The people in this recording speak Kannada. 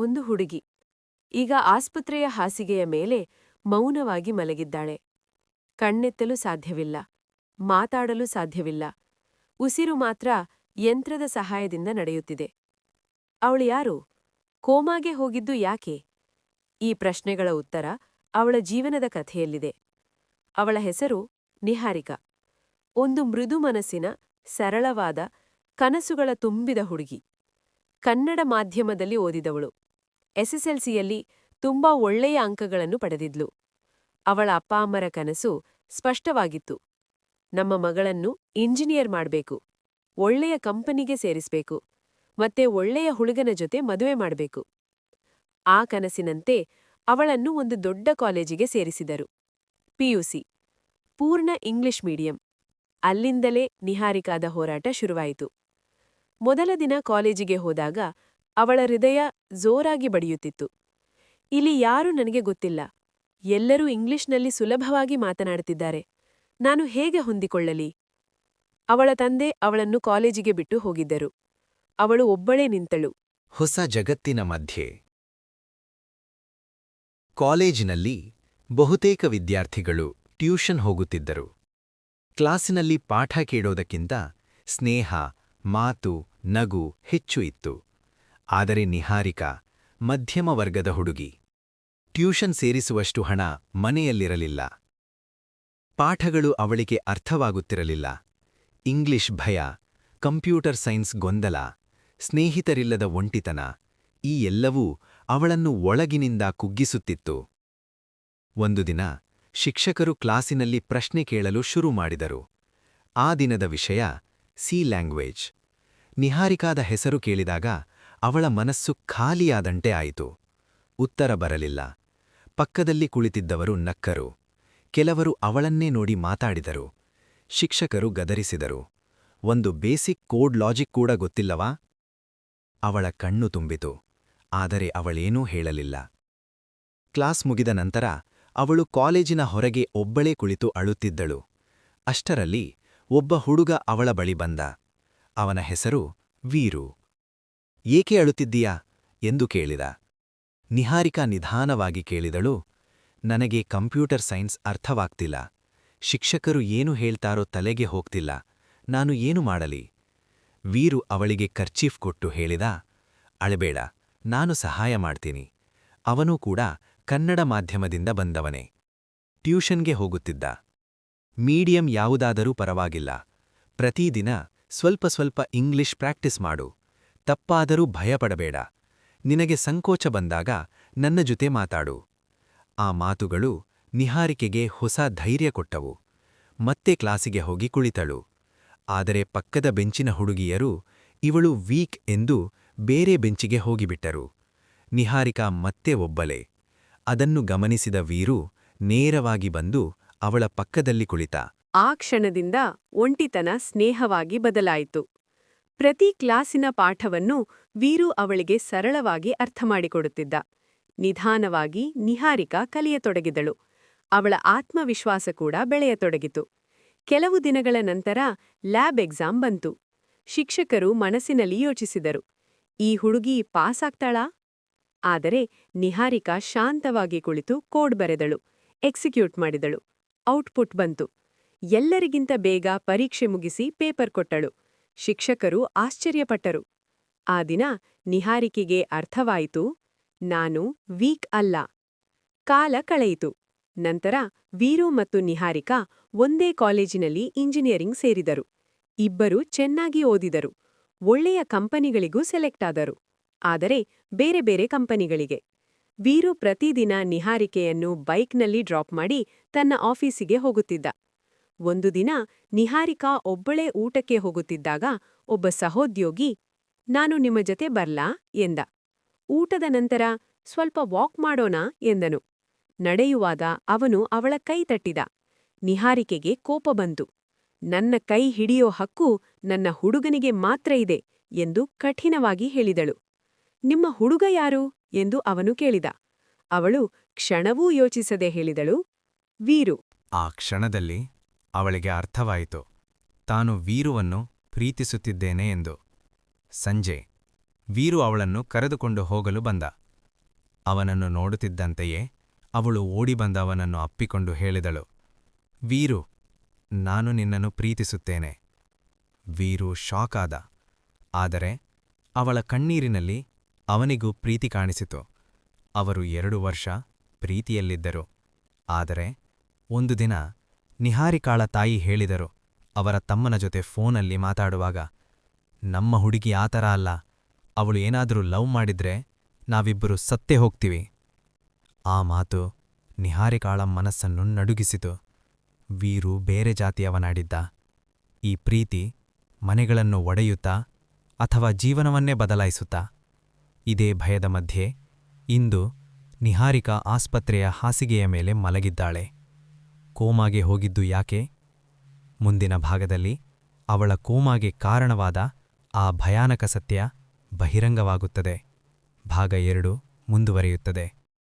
ಒಂದು ಹುಡುಗಿ. ಈಗ ಆಸ್ಪತ್ರೆಯ ಹಾಸಿಗೆಯ ಮೇಲೆ ಮೌನವಾಗಿ ಮಲಗಿದ್ದಾಳೆ. ಕಣ್ಣೆತ್ತಲು ಸಾಧ್ಯವಿಲ್ಲ. ಮಾತಾಡಲು ಸಾಧ್ಯವಿಲ್ಲ. ಉಸಿರು ಮಾತ್ರ ಯಂತ್ರದ ಸಹಾಯದಿಂದ ನಡೆಯುತ್ತಿದೆ. ಅವಳು ಯಾರು? ಕೋಮಾಗೆ ಹೋಗಿದ್ದು ಯಾಕೆ? ಈ ಪ್ರಶ್ನೆಗಳ ಉತ್ತರ ಅವಳ ಜೀವನದ ಕಥೆಯಲ್ಲಿದೆ. ಅವಳ ಹೆಸರು ನಿಹಾರಿಕ. ಒಂದು ಮೃದು ಮನಸ್ಸಿನ ಸರಳವಾದ ಕನಸುಗಳ ತುಂಬಿದ ಹುಡುಗಿ. ಕನ್ನಡ ಮಾಧ್ಯಮದಲ್ಲಿ ಓದಿದವಳು. ಎಸ್ಎಸ್ಎಲ್ಸಿಯಲ್ಲಿ ತುಂಬಾ ಒಳ್ಳೆಯ ಅಂಕಗಳನ್ನು ಪಡೆದಿದ್ಲು. ಅವಳ ಅಪ್ಪ ಅಮ್ಮರ ಕನಸು ಸ್ಪಷ್ಟವಾಗಿತ್ತು. ನಮ್ಮ ಮಗಳನ್ನು ಇಂಜಿನಿಯರ್ ಮಾಡಬೇಕು, ಒಳ್ಳೆಯ ಕಂಪನಿಗೆ ಸೇರಿಸಬೇಕು, ಮತ್ತೆ ಒಳ್ಳೆಯ ಹುಡುಗನ ಜೊತೆ ಮದುವೆ ಮಾಡಬೇಕು. ಆ ಕನಸಿನಂತೆ ಅವಳನ್ನು ಒಂದು ದೊಡ್ಡ ಕಾಲೇಜಿಗೆ ಸೇರಿಸಿದರು. ಪಿಯುಸಿ ಪೂರ್ಣ ಇಂಗ್ಲಿಷ್ ಮೀಡಿಯಂ. ಅಲ್ಲಿಂದಲೇ ನಿಹಾರಿಕಾದ ಹೋರಾಟ ಶುರುವಾಯಿತು. ಮೊದಲ ದಿನ ಕಾಲೇಜಿಗೆ ಹೋದಾಗ ಅವಳ ಹೃದಯ ಜೋರಾಗಿ ಬಡಿಯುತ್ತಿತ್ತು. ಇಲ್ಲಿ ಯಾರೂ ನನಗೆ ಗೊತ್ತಿಲ್ಲ. ಎಲ್ಲರೂ ಇಂಗ್ಲಿಷ್ನಲ್ಲಿ ಸುಲಭವಾಗಿ ಮಾತನಾಡುತ್ತಿದ್ದಾರೆ. ನಾನು ಹೇಗೆ ಹೊಂದಿಕೊಳ್ಳಲಿ? ಅವಳ ತಂದೆ ಅವಳನ್ನು ಕಾಲೇಜಿಗೆ ಬಿಟ್ಟು ಹೋಗಿದ್ದರು. ಅವಳು ಒಬ್ಬಳೇ ನಿಂತಳು. ಹೊಸ ಜಗತ್ತಿನ ಮಧ್ಯೆ. ಕಾಲೇಜಿನಲ್ಲಿ ಬಹುತೇಕ ವಿದ್ಯಾರ್ಥಿಗಳು ಟ್ಯೂಷನ್ ಹೋಗುತ್ತಿದ್ದರು. ಕ್ಲಾಸಿನಲ್ಲಿ ಪಾಠ ಕೇಳೋದಕ್ಕಿಂತ ಸ್ನೇಹ, ಮಾತು, ನಗು ಹೆಚ್ಚು ಇತ್ತು. ಆದರೆ ನಿಹಾರಿಕಾ, ಮಧ್ಯಮ ವರ್ಗದ ಹುಡುಗಿ. ಟ್ಯೂಷನ್ ಸೇರಿಸುವಷ್ಟು ಹಣ ಮನೆಯಲ್ಲಿರಲಿಲ್ಲ. ಪಾಠಗಳು ಅವಳಿಗೆ ಅರ್ಥವಾಗುತ್ತಿರಲಿಲ್ಲ. ಇಂಗ್ಲಿಷ್ ಭಯ, ಕಂಪ್ಯೂಟರ್ ಸೈನ್ಸ್ ಗೊಂದಲ, ಸ್ನೇಹಿತರಿಲ್ಲದ ಒಂಟಿತನ, ಈ ಎಲ್ಲವೂ ಅವಳನ್ನು ಒಳಗಿನಿಂದ ಕುಗ್ಗಿಸುತ್ತಿತ್ತು. ಒಂದು ದಿನ ಶಿಕ್ಷಕರು ಕ್ಲಾಸಿನಲ್ಲಿ ಪ್ರಶ್ನೆ ಕೇಳಲು ಶುರು ಮಾಡಿದರು. ಆ ದಿನದ ವಿಷಯ, ಸಿ ಲ್ಯಾಂಗ್ವೇಜ್. ನಿಹಾರಿಕಾದ ಹೆಸರು ಕೇಳಿದಾಗ ಅವಳ ಮನಸ್ಸು ಖಾಲಿಯಾದಂತೆ ಆಯಿತು. ಉತ್ತರ ಬರಲಿಲ್ಲ. ಪಕ್ಕದಲ್ಲಿ ಕುಳಿತಿದ್ದವರು ನಕ್ಕರು. ಕೆಲವರು ಅವಳನ್ನೇ ನೋಡಿ ಮಾತಾಡಿದರು. ಶಿಕ್ಷಕರು ಗದರಿಸಿದರು. ಒಂದು ಬೇಸಿಕ್ ಕೋಡ್ ಲಾಜಿಕ್ ಕೂಡ ಗೊತ್ತಿಲ್ಲವಾ? ಅವಳ ಕಣ್ಣು ತುಂಬಿತು. ಆದರೆ ಅವಳೇನೂ ಹೇಳಲಿಲ್ಲ. ಕ್ಲಾಸ್ ಮುಗಿದ ನಂತರ ಅವಳು ಕಾಲೇಜಿನ ಹೊರಗೆ ಒಬ್ಬಳೇ ಕುಳಿತು ಅಳುತ್ತಿದ್ದಳು. ಅಷ್ಟರಲ್ಲಿ ಒಬ್ಬ ಹುಡುಗ ಅವಳ ಬಳಿ ಬಂದ. ಅವನ ಹೆಸರು ವೀರು. ಏಕೆ ಅಳುತ್ತಿದ್ದೀಯಾ ಎಂದು ಕೇಳಿದ. ನಿಹಾರಿಕಾ ನಿಧಾನವಾಗಿ ಕೇಳಿದಳು, ನನಗೆ ಕಂಪ್ಯೂಟರ್ ಸೈನ್ಸ್ ಅರ್ಥವಾಗ್ತಿಲ್ಲ, ಶಿಕ್ಷಕರು ಏನು ಹೇಳ್ತಾರೋ ತಲೆಗೆ ಹೋಗ್ತಿಲ್ಲ, ನಾನು ಏನು ಮಾಡಲಿ? ವೀರು ಅವಳಿಗೆ ಕರ್ಚೀಫ್ ಕೊಟ್ಟು ಹೇಳಿದ, ಅಳಬೇಡ, ನಾನು ಸಹಾಯ ಮಾಡ್ತೀನಿ, ಅವನೂ ಕೂಡ ಕನ್ನಡ ಮಾಧ್ಯಮದಿಂದ ಬಂದವನೇ. ಟ್ಯೂಷನ್ಗೆ ಹೋಗುತ್ತಿದ್ದ. ಮೀಡಿಯಂ ಯಾವುದಾದರೂ ಪರವಾಗಿಲ್ಲ, ಪ್ರತಿದಿನ ಸ್ವಲ್ಪ ಸ್ವಲ್ಪ ಇಂಗ್ಲಿಷ್ ಪ್ರಾಕ್ಟೀಸ್ ಮಾಡು ತಪ್ಪಾದರೂ ಭಯಪಡಬೇಡ. ನಿನಗೆ ಸಂಕೋಚ ಬಂದಾಗ ನನ್ನ ಜೊತೆ ಮಾತಾಡು. ಆ ಮಾತುಗಳು ನಿಹಾರಿಕೆಗೆ ಹೊಸ ಧೈರ್ಯ ಕೊಟ್ಟವು. ಮತ್ತೆ ಕ್ಲಾಸಿಗೆ ಹೋಗಿ ಕುಳಿತಳು. ಆದರೆ ಪಕ್ಕದ ಬೆಂಚಿನ ಹುಡುಗಿಯರು ಇವಳು ವೀಕ್ ಎಂದು ಬೇರೆ ಬೆಂಚಿಗೆ ಹೋಗಿಬಿಟ್ಟರು. ನಿಹಾರಿಕಾ ಮತ್ತೆ ಒಬ್ಬಲೆ ಅದನ್ನು ಗಮನಿಸಿದ ವೀರು ನೇರವಾಗಿ ಬಂದು ಅವಳ ಪಕ್ಕದಲ್ಲಿ ಕುಳಿತ. ಆ ಕ್ಷಣದಿಂದ ಒಂಟಿತನ ಸ್ನೇಹವಾಗಿ ಬದಲಾಯಿತು. ಪ್ರತಿ ಕ್ಲಾಸಿನ ಪಾಠವನ್ನು ವೀರು ಅವಳಿಗೆ ಸರಳವಾಗಿ ಅರ್ಥಮಾಡಿಕೊಡುತ್ತಿದ್ದ. ನಿಧಾನವಾಗಿ ನಿಹಾರಿಕಾ ಕಲಿಯತೊಡಗಿದಳು. ಅವಳ ಆತ್ಮವಿಶ್ವಾಸ ಕೂಡ ಬೆಳೆಯತೊಡಗಿತು. ಕೆಲವು ದಿನಗಳ ನಂತರ ಲ್ಯಾಬ್ ಎಕ್ಸಾಮ್ ಬಂತು. ಶಿಕ್ಷಕರು ಮನಸ್ಸಿನಲ್ಲಿ ಯೋಚಿಸಿದರು. ಈ ಹುಡುಗಿ ಪಾಸಾಗ್ತಾಳಾ? ಆದರೆ ನಿಹಾರಿಕಾ ಶಾಂತವಾಗಿ ಕುಳಿತು ಕೋಡ್ ಬರೆದಳು. ಎಕ್ಸಿಕ್ಯೂಟ್ ಮಾಡಿದಳು. ಔಟ್ಪುಟ್ ಬಂತು. ಎಲ್ಲರಿಗಿಂತ ಬೇಗ ಪರೀಕ್ಷೆ ಮುಗಿಸಿ ಪೇಪರ್ ಕೊಟ್ಟಳು. ಶಿಕ್ಷಕರು ಆಶ್ಚರ್ಯಪಟ್ಟರು. ಆ ದಿನ ನಿಹಾರಿಕೆಗೆ ಅರ್ಥವಾಯಿತು, ನಾನು ವೀಕ್ ಅಲ್ಲ. ಕಾಲ ಕಳೆಯಿತು. ನಂತರ ವೀರು ಮತ್ತು ನಿಹಾರಿಕಾ ಒಂದೇ ಕಾಲೇಜಿನಲ್ಲಿ ಇಂಜಿನಿಯರಿಂಗ್ ಸೇರಿದರು. ಇಬ್ಬರು ಚೆನ್ನಾಗಿ ಓದಿದರು. ಒಳ್ಳೆಯ ಕಂಪನಿಗಳಿಗೂ ಸೆಲೆಕ್ಟ್ ಆದರು. ಆದರೆ ಬೇರೆ ಬೇರೆ ಕಂಪನಿಗಳಿಗೆ. ವೀರು ಪ್ರತಿದಿನ ನಿಹಾರಿಕೆಯನ್ನು ಬೈಕ್ನಲ್ಲಿ ಡ್ರಾಪ್ ಮಾಡಿ ತನ್ನ ಆಫೀಸಿಗೆ ಹೋಗುತ್ತಿದ್ದ. ಒಂದು ದಿನ ನಿಹಾರಿಕಾ ಒಬ್ಬಳೇ ಊಟಕ್ಕೆ ಹೋಗುತ್ತಿದ್ದಾಗ ಒಬ್ಬ ಸಹೋದ್ಯೋಗಿ, ನಾನು ನಿಮ್ಮ ಜೊತೆ ಬರ್ಲಾ? ಎಂದ. ಊಟದ ನಂತರ, ಸ್ವಲ್ಪ ವಾಕ್ ಮಾಡೋಣ? ಎಂದನು. ನಡೆಯುವಾಗ ಅವನು ಅವಳ ಕೈ ತಟ್ಟಿದ. ನಿಹಾರಿಕೆಗೆ ಕೋಪ ಬಂತು. ನನ್ನ ಕೈ ಹಿಡಿಯೋ ಹಕ್ಕು ನನ್ನ ಹುಡುಗನಿಗೆ ಮಾತ್ರ ಇದೆ ಎಂದು ಕಠಿಣವಾಗಿ ಹೇಳಿದಳು. ನಿಮ್ಮ ಹುಡುಗ ಯಾರು? ಎಂದು ಅವನು ಕೇಳಿದ. ಅವಳು, ಕ್ಷಣವೂ ಯೋಚಿಸದೆ ಹೇಳಿದಳು, ವೀರು. ಆ ಕ್ಷಣದಲ್ಲಿ ಅವಳಿಗೆ ಅರ್ಥವಾಯಿತು. ತಾನು ವೀರುವನ್ನು ಪ್ರೀತಿಸುತ್ತಿದ್ದೇನೆ ಎಂದು. ಸಂಜೆ. ವೀರು ಅವಳನ್ನು ಕರೆದುಕೊಂಡು ಹೋಗಲು ಬಂದ. ಅವನನ್ನು ನೋಡುತ್ತಿದ್ದಂತೆಯೇ ಅವಳು ಓಡಿಬಂದ ಅವನನ್ನು ಅಪ್ಪಿಕೊಂಡು ಹೇಳಿದಳು. ವೀರು, ನಾನು ನಿನ್ನನ್ನು ಪ್ರೀತಿಸುತ್ತೇನೆ. ವೀರು ಶಾಕ್ ಆದ. ಆದರೆ ಅವಳ ಕಣ್ಣೀರಿನಲ್ಲಿ ಅವನಿಗೂ ಪ್ರೀತಿ ಕಾಣಿಸಿತು. ಅವರು ಎರಡು ವರ್ಷ ಪ್ರೀತಿಯಲ್ಲಿದ್ದರು. ಆದರೆ ಒಂದು ದಿನ ನಿಹಾರಿಕಾಳ ತಾಯಿ ಹೇಳಿದರು. ಅವರ ತಮ್ಮನ ಜೊತೆ ಫೋನಲ್ಲಿ ಮಾತಾಡುವಾಗ, ನಮ್ಮ ಹುಡುಗಿ ಆ ಥರ ಅಲ್ಲ, ಅವಳು ಏನಾದರೂ ಲವ್ ಮಾಡಿದ್ರೆ ನಾವಿಬ್ಬರು ಸತ್ತೇ ಹೋಗ್ತೀವಿ. ಆ ಮಾತು ನಿಹಾರಿಕಾಳ ಮನಸ್ಸನ್ನು ನಡುಗಿಸಿತು. ವೀರು ಬೇರೆ ಜಾತಿಯವನಾಡಿದ್ದ ಈ ಪ್ರೀತಿ ಮನೆಗಳನ್ನು ಒಡೆಯುತ್ತಾ ಅಥವಾ ಜೀವನವನ್ನೇ ಬದಲಾಯಿಸುತ್ತಾ? ಇದೇ ಭಯದ ಮಧ್ಯೆ ಇಂದು ನಿಹಾರಿಕಾ ಆಸ್ಪತ್ರೆಯ ಹಾಸಿಗೆಯ ಮೇಲೆ ಮಲಗಿದ್ದಾಳೆ. ಕೋಮಾಗೆ ಹೋಗಿದ್ದು ಯಾಕೆ? ಮುಂದಿನ ಭಾಗದಲ್ಲಿ ಅವಳ ಕೋಮಾಗೆ ಕಾರಣವಾದ ಆ ಭಯಾನಕ ಸತ್ಯ ಬಹಿರಂಗವಾಗುತ್ತದೆ. ಭಾಗ ಎರಡು ಮುಂದುವರಿಯುತ್ತದೆ.